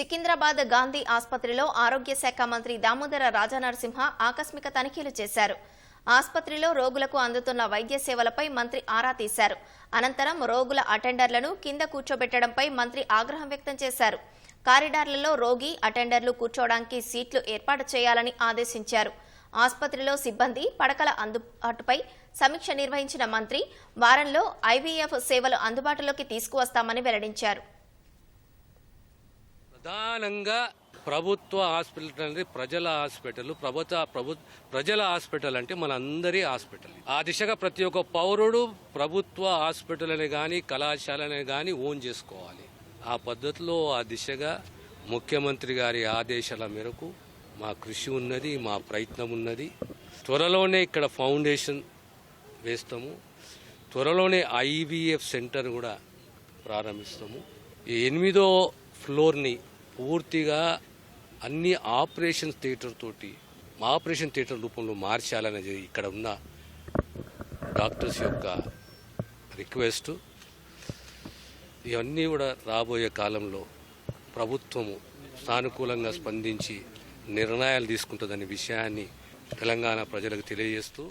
సికింద్రాబాద్ గాంధీ ఆసుపత్రిలో ఆరోగ్య శాఖ మంత్రి దామోదర రాజనరసింహ ఆకస్మిక తనిఖీలు చేశారు. ఆసుపత్రిలో రోగులకు అందుతున్న వైద్య సేవలపై మంత్రి ఆరా తీశారు. అనంతరం రోగుల అటెండర్లను కింద కూర్చోబెట్టడంపై మంత్రి ఆగ్రహం వ్యక్తం చేశారు. కారిడార్లలో రోగి అటెండర్లు కూర్చోవడానికి సీట్లు ఏర్పాటు చేయాలని ఆదేశించారు. ఆసుపత్రిలో సిబ్బంది పడకల అందుబాటుపై సమీక్ష నిర్వహించిన మంత్రి వారంలో ఐవీఎఫ్ సేవలు అందుబాటులోకి తీసుకువస్తామని వెల్లడించారు. ప్రధానంగా ప్రభుత్వ హాస్పిటల్ అనేది ప్రజల హాస్పిటల్. ప్రభుత్వ ప్రభు ప్రజల హాస్పిటల్ అంటే మన అందరి హాస్పిటల్. ఆ దిశగా ప్రతి ఒక్క పౌరుడు ప్రభుత్వ హాస్పిటల్ అని కానీ కళాశాలని కానీ ఓన్ చేసుకోవాలి. ఆ పద్ధతిలో ఆ దిశగా ముఖ్యమంత్రి గారి ఆదేశాల మేరకు మా కృషి ఉన్నది మా ప్రయత్నం ఉన్నది. త్వరలోనే ఇక్కడ ఫౌండేషన్ వేస్తాము. త్వరలోనే ఐవీఎఫ్ సెంటర్ కూడా ప్రారంభిస్తాము. ఈ ఎనిమిదో ఫ్లోర్ని పూర్తిగా అన్ని ఆపరేషన్ థియేటర్ తోటి ఆపరేషన్ థియేటర్ రూపంలో మార్చాలనేది ఇక్కడ ఉన్న డాక్టర్స్ యొక్క రిక్వెస్ట్. ఇవన్నీ కూడా రాబోయే కాలంలో ప్రభుత్వము సానుకూలంగా స్పందించి నిర్ణయాలు తీసుకుంటుందనే విషయాన్ని తెలంగాణ ప్రజలకు తెలియజేస్తూ